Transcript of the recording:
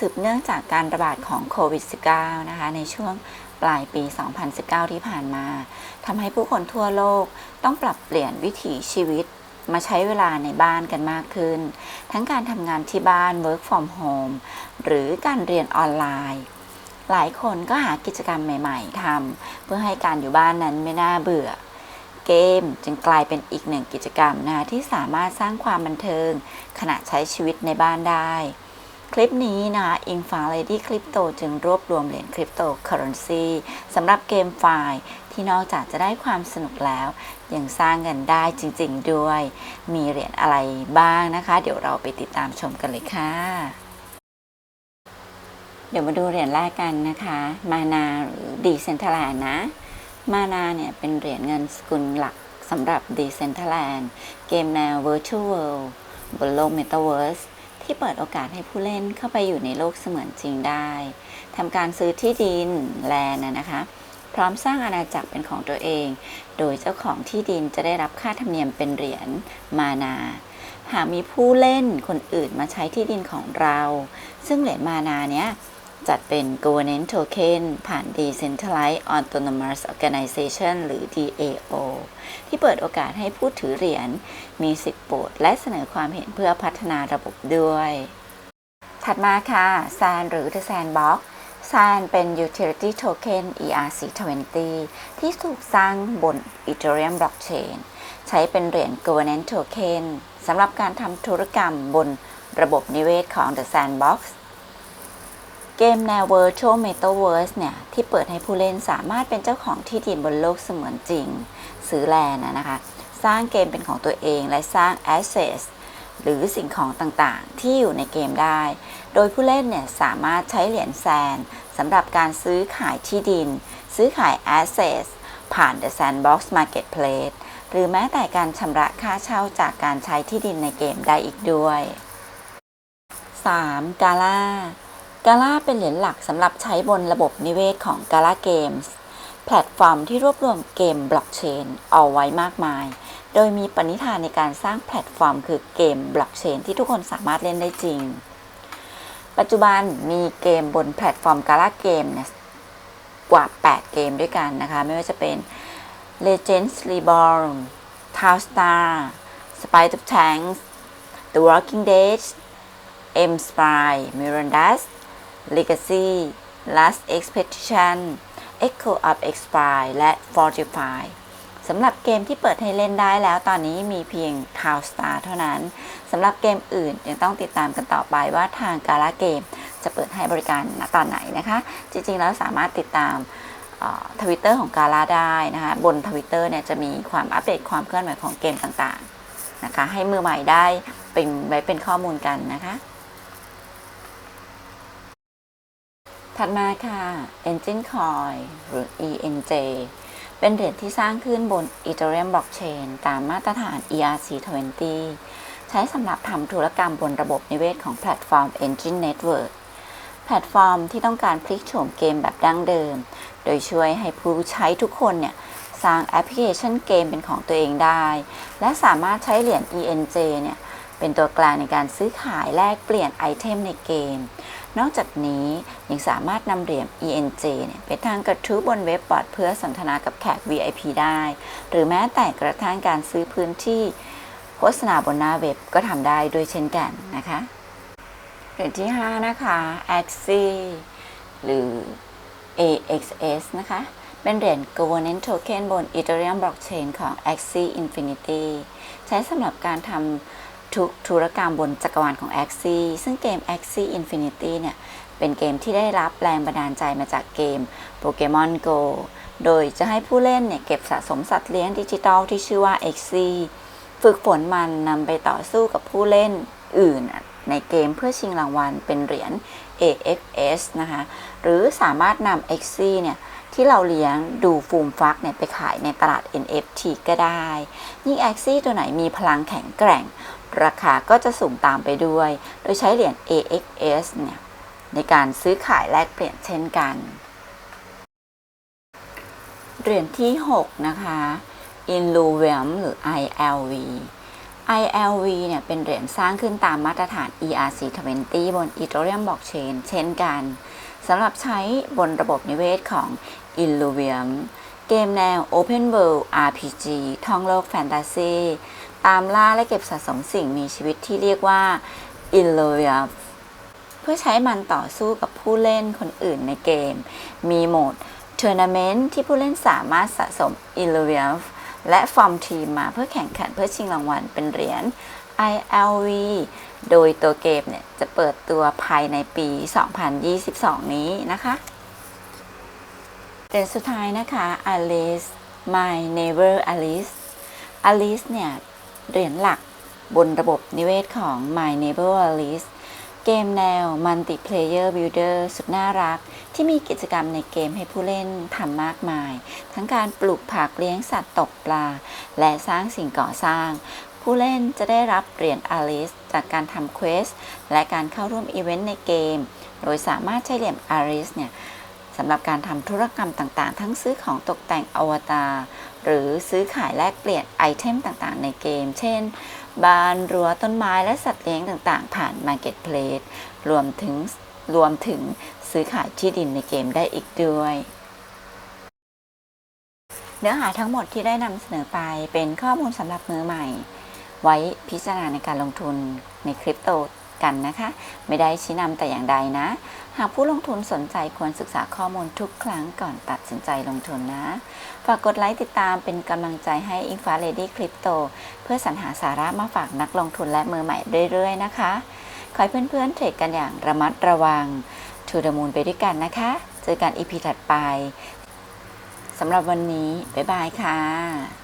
สืบเนื่องจากการระบาดของโควิด -19 นะคะในช่วงปลายปี 2019 ที่ผ่านมาทำให้ผู้คนทั่วโลกต้องปรับเปลี่ยนวิถีชีวิตมาใช้เวลาในบ้านกันมากขึ้น ทั้งการทำงานที่บ้าน work from home หรือการเรียนออนไลน์ หลายคนก็หากิจกรรมใหม่ๆทำเพื่อให้การอยู่บ้านนั้นไม่น่าเบื่อ เกมจึงกลายเป็นอีกหนึ่งกิจกรรมนะที่สามารถสร้างความบันเทิง ขณะใช้ชีวิตในบ้านได้ คลิปนี้นะคะอิงฟ้า Lady Crypto จึงรวบรวมเหรียญคริปโตเคอเรนซีสำหรับเกมไฟล์ที่นอกจากจะได้ความสนุกแล้ว ยังสร้างเงินได้จริงๆด้วย มีเหรียญอะไรบ้างนะคะ เดี๋ยวเราไปติดตามชมกันเลยค่ะ เดี๋ยวมาดูเหรียญแรกกันนะคะ มานาหรือดีเซนทแลนนะ มานาเนี่ยเป็นเหรียญเงินสกุลหลักสำหรับ d e c e n t r a l เกมแนว Virtual World บนโลก Metaverse ที่เปิดโอกาสให้ผู้เล่นเข้าไปอยู่ในโลกเสมือนจริงได้ทำการซื้อที่ดินแลนนะคะ พร้อมสร้างอาณาจักรเป็นของตัวเอง โดยเจ้าของที่ดินจะได้รับค่าธรรมเนียมเป็นเหรียญมานา หากมีผู้เล่นคนอื่นมาใช้ที่ดินของเรา ซึ่งเหรียญมานาเนี้ย จัดเป็น governance token ผ่าน Decentralized Autonomous Organization หรือ DAO ที่เปิดโอกาสให้ผู้ถือเหรียญมีสิทธิ์โปรดและเสนอความเห็นเพื่อพัฒนาระบบด้วย ถัดมาค่ะ SAN หรือ The Sandbox SAN เป็น Utility Token ERC20 ที่ถูกสร้างบน Ethereum Blockchain ใช้เป็นเหรียญ Governance Token สำหรับการทำธุรกรรมบนระบบนิเวศของ The Sandbox เกมแนว Virtual Metaverse เนี่ย ที่เปิดให้ผู้เล่นสามารถเป็นเจ้าของที่ดินบนโลกเสมือนจริง ซื้อแลนด์นะคะ สร้างเกมเป็นของตัวเองและสร้าง Access หรือสิ่งของต่างๆ ที่อยู่ในเกมได้ โดยผู้เล่นเนี่ยสามารถใช้เหรียญแซนสำหรับการซื้อขายที่ดิน ซื้อขาย Access ผ่าน The Sandbox Marketplace หรือแม้แต่การชำระค่าเช่าจากการใช้ที่ดินในเกมได้อีกด้วย 3. กาล่า กาล่าเป็นเหรียญหลักสำหรับใช้บนระบบนิเวศของ Gala Games แพลตฟอร์มที่รวบรวมเกมบล็อกเชนเอาไว้มากมาย โดยมีปณิธานในการสร้างแพลตฟอร์ม คือเกมบล็อกเชนที่ทุกคนสามารถเล่นได้จริง ปัจจุบันมีเกมบนแพลตฟอร์ม Gala Game เนี่ยกว่า 8 เกมด้วยกันนะคะ ไม่ว่าจะเป็น Legends Reborn Town Star Spy of Tanks The Walking Dead M Spy Miranda's Legacy Last Expedition Echo of Expire และ Fortify สำหรับเกมที่เปิดให้เล่นได้แล้วตอนนี้มีเพียง Town Star เท่านั้น สำหรับเกมอื่นยังต้องติดตามกันต่อไปว่าทางกาลาเกมจะเปิดให้บริการณตอนไหนนะคะ จริงๆ แล้วสามารถติดตามทวิตเตอร์ของกาลาได้นะคะ บนทวิตเตอร์เนี่ยจะมีความอัปเดตความเคลื่อนไหวของเกมต่างๆนะคะ ให้มือใหม่ได้เป็นไว้เป็นข้อมูลกันนะคะ ถัดมาค่ะ Engine Coin หรือ ENJ เป็นเหรียญที่สร้างขึ้นบน Ethereum Blockchain ตามมาตรฐาน ERC20 ใช้สำหรับทำธุรกรรมบนระบบนิเวศของแพลตฟอร์ม Engine Network แพลตฟอร์มที่ต้องการพลิกโฉมเกมแบบดั้งเดิม โดยช่วยให้ผู้ใช้ทุกคนเนี่ย สร้างแอปพลิเคชันเกมเป็นของตัวเองได้ และสามารถใช้เหรียญ ENJ เนี่ย เป็นตัวกลางในการซื้อขายแลกเปลี่ยนไอเทมในเกม นอกจากนี้ยังสามารถนำเหรียญ ENJ เนี่ยไปทางกระทู้บนเว็บบอร์ดเพื่อสนทนากับแขก VIP ได้ หรือแม้แต่กระทั่งการซื้อพื้นที่โฆษณาบนหน้าเว็บก็ทำได้ด้วยเช่นกันนะคะเหรียญที่ 5 นะคะ Axie หรือ AXS นะคะ เป็นเหรียญ Governance Token บน Ethereum Blockchain ของ Axie Infinity ใช้สำหรับการทำ ทุกธุรกรรมบนจักรวาลของ Axie ซึ่งเกม Axie Infinity เนี่ย เป็นเกมที่ได้รับแรงบันดาลใจมาจากเกม Pokemon Go โดยจะให้ผู้เล่นเนี่ย เก็บสะสมสัตว์เลี้ยงดิจิทัลที่ชื่อว่า Axie ฝึกฝนมันนำไปต่อสู้กับผู้เล่นอื่น ในเกมเพื่อชิงรางวัลเป็นเหรียญ AXS นะคะ หรือสามารถนำ Axie เนี่ยที่เราเลี้ยงดูฟูมฟักเนี่ยไปขายในตลาด NFT ก็ได้ ยิ่ง Axie ตัวไหนมีพลังแข็งแกร่ง ราคาก็จะสูงตามไปด้วย โดยใช้เหรียญ AXS เนี่ยในการซื้อขายแลกเปลี่ยนเช่นกัน เหรียญที่ 6 นะคะ i n l u v i u m หรือ ILV ILV เนี่ยเป็นเหรียญสร้างขึ้นตามมาตรฐาน ERC20 บน Ethereum Blockchain เช่นกันสำหรับใช้บนระบบนิเวศของ Illuvium เกมแนว Open World RPG ท่องโลกแฟนตาซี ตามล่าและเก็บสะสมสิ่งมีชีวิตที่เรียกว่า Illuvium เพื่อใช้มันต่อสู้กับผู้เล่นคนอื่นในเกม มีโหมด Tournament ที่ผู้เล่นสามารถสะสม Illuvium และฟอร์มทีมมาเพื่อแข่งขันเพื่อชิงรางวัลเป็นเหรียญ ILV โดยตัวเกมเนี่ยจะเปิดตัวภายในปี 2022 นี้นะคะเหรียญสุดท้ายนะคะ Alice My Neighbor Alice Alice เนี่ย เหรียญหลักบนระบบนิเวศของ My Neighbor Alice เกมแนว Multiplayer Builder สุดน่ารัก ที่มีกิจกรรมในเกมให้ผู้เล่นทำมากมาย ทั้งการปลูกผักเลี้ยงสัตว์ตกปลา และสร้างสิ่งก่อสร้าง ผู้เล่นจะได้รับเหรียญ Alice จากการทำเควสและการเข้าร่วมอีเวนต์ในเกม โดยสามารถใช้เหรียญ Alice เนี่ยสำหรับการทำธุรกรรมต่างๆ ทั้งซื้อของตกแต่งอวตาร หรือซื้อขายแลกเปลี่ยนไอเทมต่างๆ ในเกม เช่นบ้านรั้วต้นไม้และสัตว์เลี้ยงต่างๆ ผ่าน Marketplace รวมถึงรวมถึงซื้อขายที่ดินในเกมได้อีกด้วย เนื้อหาทั้งหมดที่ได้นำเสนอไปเป็นข้อมูลสำหรับมือใหม่ ไว้พิจารณาในการลงทุนในคริปโต กันนะคะ ไม่ได้ชี้นำแต่อย่างใดนะ หากผู้ลงทุนสนใจควรศึกษาข้อมูลทุกครั้งก่อนตัดสินใจลงทุนนะ ฝากกดไลค์ติดตามเป็นกำลังใจให้ i n f a Lady Crypto เพื่อสรรหาสาระมาฝากนักลงทุนและมือใหม่เรื่อยๆ นะคะขอให้เพื่อนๆเทรดกันอย่างระมัดระวัง To the Moon ไปด้วยกันนะคะ เจอกันอีพีถัดไปสำหรับวันนี้ บ๊ายบายค่ะ